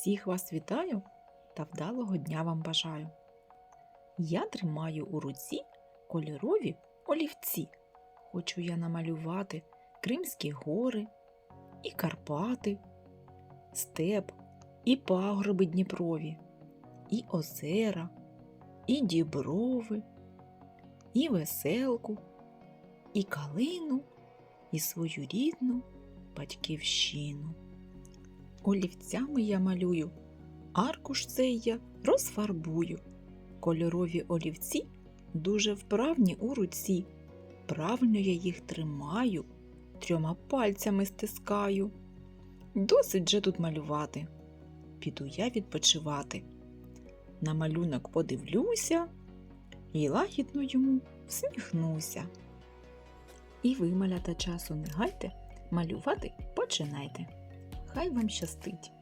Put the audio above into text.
Всіх вас вітаю та вдалого дня вам бажаю. Я тримаю у руці кольорові олівці. Хочу я намалювати Кримські гори, і Карпати, степ, і пагорби Дніпрові, і озера, і діброви, і веселку, і калину, і свою рідну батьківщину. Олівцями я малюю, аркуш цей я розфарбую. Кольорові олівці дуже вправні у руці. Правильно я їх тримаю, трьома пальцями стискаю. Досить же тут малювати. Піду я відпочивати. На малюнок подивлюся і лагідно йому всміхнуся. І ви, малята часу, не гайте, малювати починайте. Хай вам щастить!